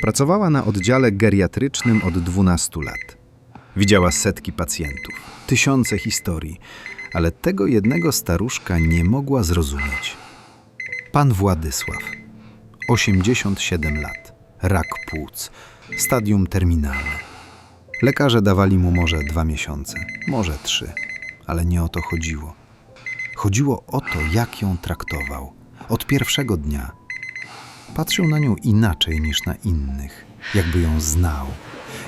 Pracowała na oddziale geriatrycznym od 12 lat. Widziała setki pacjentów, tysiące historii, ale tego jednego staruszka nie mogła zrozumieć. Pan Władysław, 87 lat, rak płuc, stadium terminalne. Lekarze dawali mu może dwa miesiące, może trzy, ale nie o to chodziło. Chodziło o to, jak ją traktował. Od pierwszego dnia. Patrzył na nią inaczej niż na innych, jakby ją znał,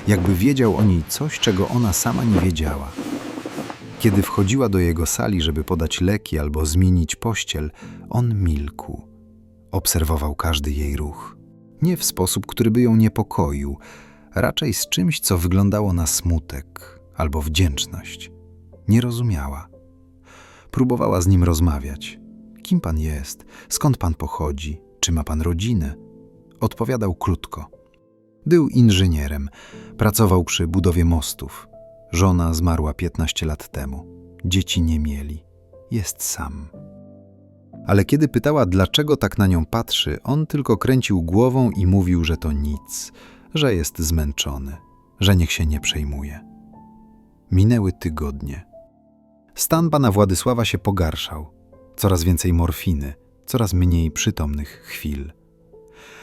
jakby wiedział o niej coś, czego ona sama nie wiedziała. Kiedy wchodziła do jego sali, żeby podać leki albo zmienić pościel, on milkł. Obserwował każdy jej ruch. Nie w sposób, który by ją niepokoił, raczej z czymś, co wyglądało na smutek albo wdzięczność. Nie rozumiała. Próbowała z nim rozmawiać. Kim pan jest? Skąd pan pochodzi? Czy ma pan rodzinę? Odpowiadał krótko. Był inżynierem, pracował przy budowie mostów. Żona zmarła 15 lat temu. Dzieci nie mieli. Jest sam. Ale kiedy pytała, dlaczego tak na nią patrzy, on tylko kręcił głową i mówił, że to nic, że jest zmęczony, że niech się nie przejmuje. Minęły tygodnie. Stan pana Władysława się pogarszał. Coraz więcej morfiny, coraz mniej przytomnych chwil.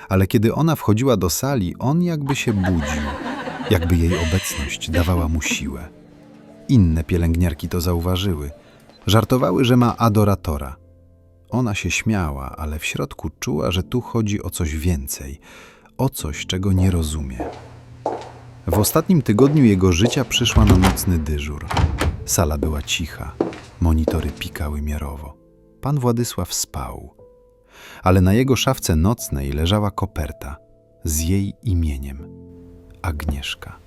Ale kiedy ona wchodziła do sali, on jakby się budził, jakby jej obecność dawała mu siłę. Inne pielęgniarki to zauważyły. Żartowały, że ma adoratora. Ona się śmiała, ale w środku czuła, że tu chodzi o coś więcej, o coś, czego nie rozumie. W ostatnim tygodniu jego życia przyszła na nocny dyżur. Sala była cicha, monitory pikały miarowo. Pan Władysław spał, ale na jego szafce nocnej leżała koperta z jej imieniem Agnieszka.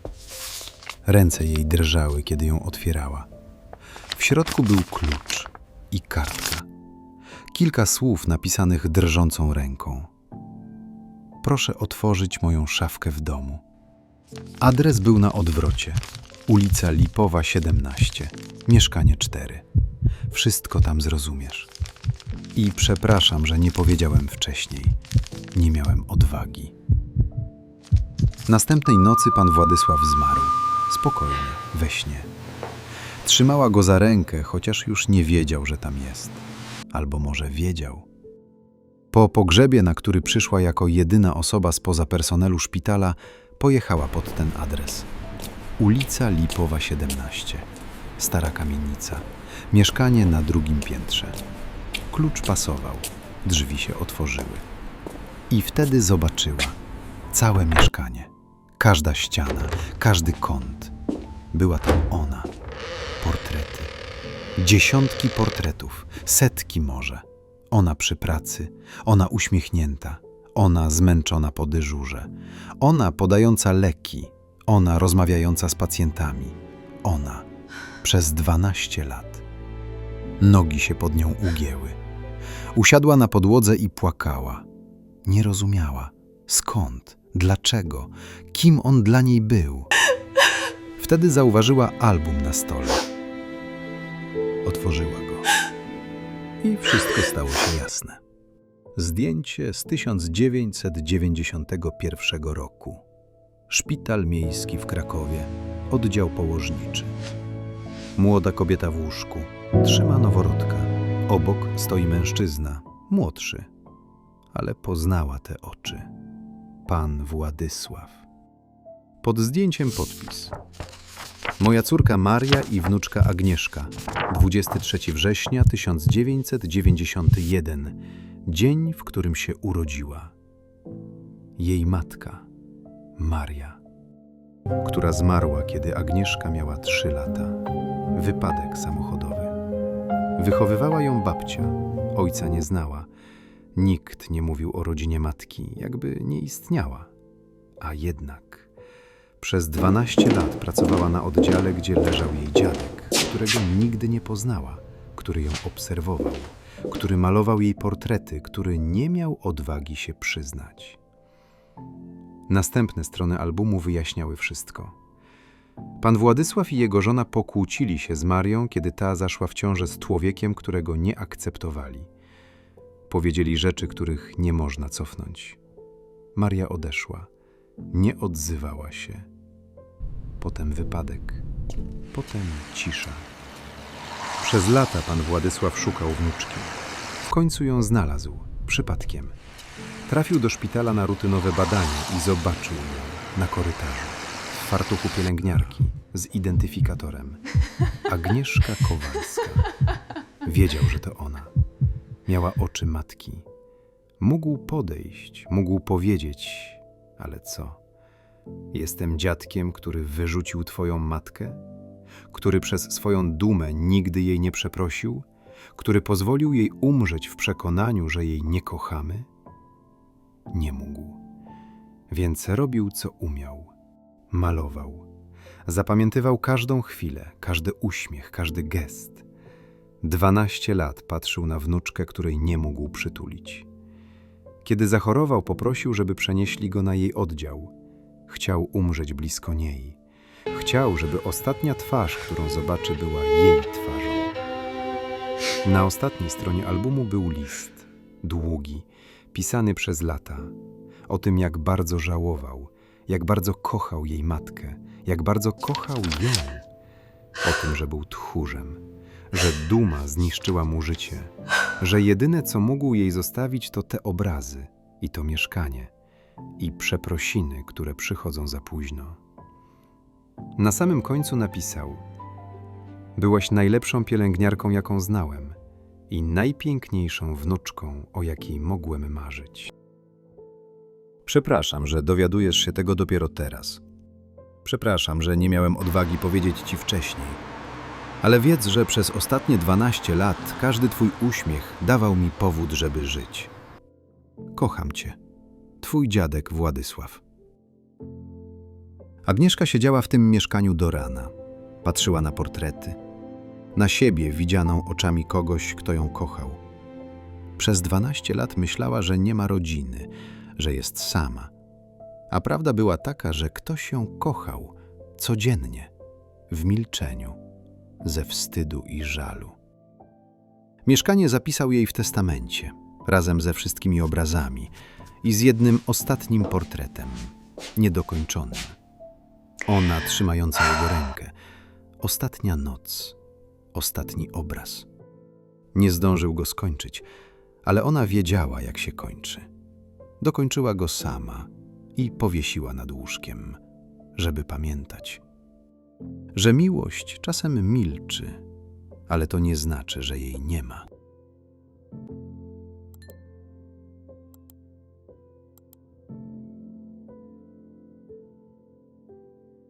Ręce jej drżały, kiedy ją otwierała. W środku był klucz i kartka. Kilka słów napisanych drżącą ręką. Proszę otworzyć moją szafkę w domu. Adres był na odwrocie. Ulica Lipowa 17, mieszkanie 4. Wszystko tam zrozumiesz. I przepraszam, że nie powiedziałem wcześniej. Nie miałem odwagi. Następnej nocy pan Władysław zmarł. Spokojnie, we śnie. Trzymała go za rękę, chociaż już nie wiedział, że tam jest. Albo może wiedział. Po pogrzebie, na który przyszła jako jedyna osoba spoza personelu szpitala, pojechała pod ten adres. Ulica Lipowa 17. Stara kamienica. Mieszkanie na drugim piętrze. Klucz pasował. Drzwi się otworzyły. I wtedy zobaczyła całe mieszkanie. Każda ściana, każdy kąt. Była tam ona. Portrety. Dziesiątki portretów, setki może. Ona przy pracy, ona uśmiechnięta, ona zmęczona po dyżurze, ona podająca leki, ona rozmawiająca z pacjentami, ona przez 12 lat. Nogi się pod nią ugięły. Usiadła na podłodze i płakała. Nie rozumiała skąd, dlaczego, kim on dla niej był. Wtedy zauważyła album na stole. Otworzyła go. I wszystko stało się jasne. Zdjęcie z 1991 roku. Szpital miejski w Krakowie, oddział położniczy. Młoda kobieta w łóżku, trzyma noworodka. Obok stoi mężczyzna, młodszy, ale poznała te oczy. Pan Władysław. Pod zdjęciem podpis. Moja córka Maria i wnuczka Agnieszka. 23 września 1991. Dzień, w którym się urodziła. Jej matka, Maria, która zmarła, kiedy Agnieszka miała 3 lata. Wypadek samochodowy. Wychowywała ją babcia. Ojca nie znała. Nikt nie mówił o rodzinie matki, jakby nie istniała. A jednak przez 12 lat pracowała na oddziale, gdzie leżał jej dziadek, którego nigdy nie poznała, który ją obserwował, który malował jej portrety, który nie miał odwagi się przyznać. Następne strony albumu wyjaśniały wszystko. Pan Władysław i jego żona pokłócili się z Marią, kiedy ta zaszła w ciążę z człowiekiem, którego nie akceptowali. Powiedzieli rzeczy, których nie można cofnąć. Maria odeszła. Nie odzywała się. Potem wypadek. Potem cisza. Przez lata pan Władysław szukał wnuczki. W końcu ją znalazł, przypadkiem. Trafił do szpitala na rutynowe badanie i zobaczył ją na korytarzu. Fartuchu pielęgniarki z identyfikatorem. Agnieszka Kowalska. Wiedział, że to ona. Miała oczy matki. Mógł podejść, mógł powiedzieć, ale co? Jestem dziadkiem, który wyrzucił twoją matkę? Który przez swoją dumę nigdy jej nie przeprosił? Który pozwolił jej umrzeć w przekonaniu, że jej nie kochamy? Nie mógł. Więc robił, co umiał. Malował. Zapamiętywał każdą chwilę, każdy uśmiech, każdy gest. Dwanaście lat patrzył na wnuczkę, której nie mógł przytulić. Kiedy zachorował, poprosił, żeby przenieśli go na jej oddział. Chciał umrzeć blisko niej. Chciał, żeby ostatnia twarz, którą zobaczy, była jej twarzą. Na ostatniej stronie albumu był list, długi, pisany przez lata, o tym, jak bardzo żałował, jak bardzo kochał jej matkę, jak bardzo kochał ją, o tym, że był tchórzem, że duma zniszczyła mu życie, że jedyne, co mógł jej zostawić, to te obrazy i to mieszkanie i przeprosiny, które przychodzą za późno. Na samym końcu napisał: Byłaś najlepszą pielęgniarką, jaką znałem, i najpiękniejszą wnuczką, o jakiej mogłem marzyć. Przepraszam, że dowiadujesz się tego dopiero teraz. Przepraszam, że nie miałem odwagi powiedzieć ci wcześniej. Ale wiedz, że przez ostatnie 12 lat każdy twój uśmiech dawał mi powód, żeby żyć. Kocham cię. Twój dziadek Władysław. Agnieszka siedziała w tym mieszkaniu do rana. Patrzyła na portrety, na siebie widzianą oczami kogoś, kto ją kochał. Przez 12 lat myślała, że nie ma rodziny, że jest sama. A prawda była taka, że ktoś ją kochał codziennie, w milczeniu, ze wstydu i żalu. Mieszkanie zapisał jej w testamencie, razem ze wszystkimi obrazami i z jednym ostatnim portretem, niedokończonym. Ona trzymająca jego rękę. Ostatnia noc, ostatni obraz. Nie zdążył go skończyć, ale ona wiedziała, jak się kończy. Dokończyła go sama i powiesiła nad łóżkiem, żeby pamiętać, że miłość czasem milczy, ale to nie znaczy, że jej nie ma.